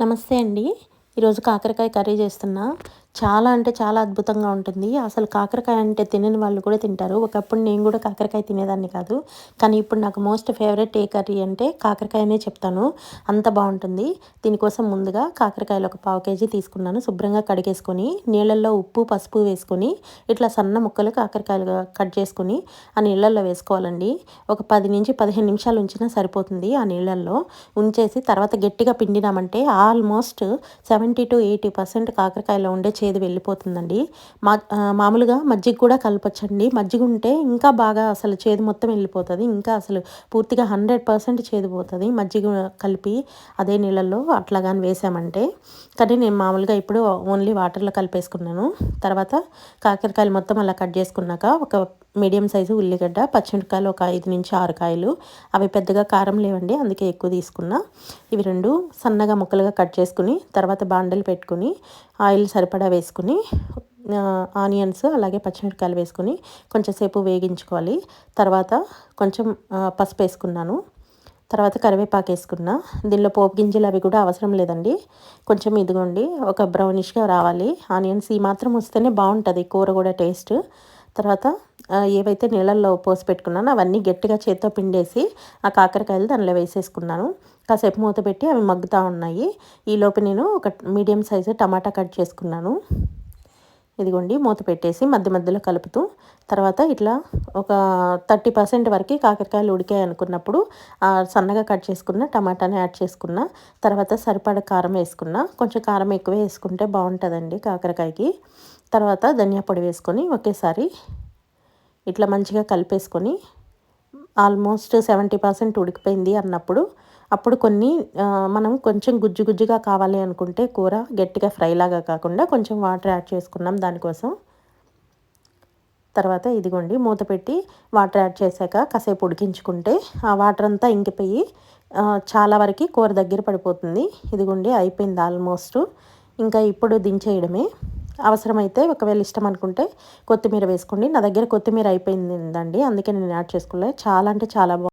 నమస్తే అండి. ఈరోజు కాకరకాయ కర్రీ చేస్తున్నా. చాలా అంటే చాలా అద్భుతంగా ఉంటుంది. అసలు కాకరకాయ అంటే తినని వాళ్ళు కూడా తింటారు. ఒకప్పుడు నేను కూడా కాకరకాయ తినేదాన్ని కాదు. కానీ ఇప్పుడు నాకు మోస్ట్ ఫేవరెట్ ఏ కర్రీ అంటే కాకరకాయనే చెప్తాను. అంత బాగుంటుంది. దీనికోసం ముందుగా కాకరకాయలు ఒక పావు కేజీ తీసుకున్నాను. శుభ్రంగా కడిగేసుకొని నీళ్ళల్లో ఉప్పు పసుపు వేసుకొని ఇట్లా సన్న ముక్కలు కాకరకాయలు కట్ చేసుకుని ఆ నీళ్ళల్లో వేసుకోవాలండి. ఒక పది నుంచి పదిహేను నిమిషాలు ఉంచినా సరిపోతుంది ఆ నీళ్ళల్లో. ఉంచేసి తర్వాత గట్టిగా పిండినామంటే almost seventy to eighty percent కాకరకాయలో ఉండే చేదు వెళ్ళిపోతుందండి. మా మామూలుగా మజ్జిగ కూడా కలపచ్చండి. మజ్జిగ ఉంటే ఇంకా బాగా అసలు చేదు మొత్తం వెళ్ళిపోతుంది. ఇంకా అసలు పూర్తిగా హండ్రెడ్ పర్సెంట్ చేదు పోతుంది. మజ్జిగ కలిపి అదే నీళ్ళల్లో అట్లా కానీ వేసామంటే కానీ నేను మామూలుగా ఇప్పుడు ఓన్లీ వాటర్లో కలిపేసుకున్నాను. తర్వాత కాకరకాయలు మొత్తం అలా కట్ చేసుకున్నాక ఒక మీడియం సైజు ఉల్లిగడ్డ పచ్చిమిరకాయలు ఒక ఐదు నుంచి ఆరు కాయలు. అవి పెద్దగా కారం లేవండి అందుకే ఎక్కువ తీసుకున్నా. ఇవి రెండు సన్నగా ముక్కలుగా కట్ చేసుకుని తర్వాత బాండలు పెట్టుకుని ఆయిల్ సరిపడా వేసుకుని ఆనియన్స్ అలాగే పచ్చిమిరకాయలు వేసుకుని కొంచెంసేపు వేగించుకోవాలి. తర్వాత కొంచెం పసుపు వేసుకున్నాను. తర్వాత కరివేపాకు వేసుకున్న. దీనిలో పోపు గింజలు అవి కూడా అవసరం లేదండి. కొంచెం ఇదిగోండి ఒక బ్రౌనిష్గా రావాలి. ఆనియన్స్ ఈ మాత్రం వస్తేనే బాగుంటుంది కూర కూడా టేస్ట్. తర్వాత ఏవైతే నీళ్ళల్లో పోసి పెట్టుకున్నానో అవన్నీ గట్టిగా చేత్తో పిండేసి ఆ కాకరకాయలు దానిలో వేసేసుకున్నాను. కాసేపు మూత పెట్టి అవి మగ్గుతూ ఉన్నాయి. ఈలోపు నేను ఒక మీడియం సైజు టమాటా కట్ చేసుకున్నాను. ఇదిగోండి మూత పెట్టేసి మధ్య మధ్యలో కలుపుతూ తర్వాత ఇట్లా ఒక థర్టీ పర్సెంట్ వరకు కాకరకాయలు ఉడికాయి అనుకున్నప్పుడు సన్నగా కట్ చేసుకున్న టమాటాని యాడ్ చేసుకున్న తర్వాత సరిపడ కారం వేసుకున్న కొంచెం కారం ఎక్కువ వేసుకుంటే బాగుంటుందండి కాకరకాయకి. తర్వాత ధనియా పొడి వేసుకొని ఒకేసారి ఇట్లా మంచిగా కలిపేసుకొని ఆల్మోస్ట్ సెవెంటీ పర్సెంట్ ఉడికిపోయింది అన్నప్పుడు అప్పుడు కొన్ని మనం కొంచెం గుజ్జు గుజ్జుగా కావాలి అనుకుంటే కూర గట్టిగా ఫ్రైలాగా కాకుండా కొంచెం వాటర్ యాడ్ చేసుకున్నాం దానికోసం. తర్వాత ఇదిగోండి మూత పెట్టి వాటర్ యాడ్ చేశాక కాసేపు ఉడికించుకుంటే ఆ వాటర్ అంతా ఇంకిపోయి చాలా వరకు కూర దగ్గర పడిపోతుంది. ఇదిగోండి అయిపోయింది ఆల్మోస్ట్. ఇంకా ఇప్పుడు దించేయడమే. అవసరమైతే ఒకవేళ ఇష్టం అనుకుంటే కొత్తిమీర వేసుకోండి. నా దగ్గర కొత్తిమీర అయిపోయిందండి. అందుకే నేను యాడ్ చేసుకోలేదు చాలా అంటే చాలా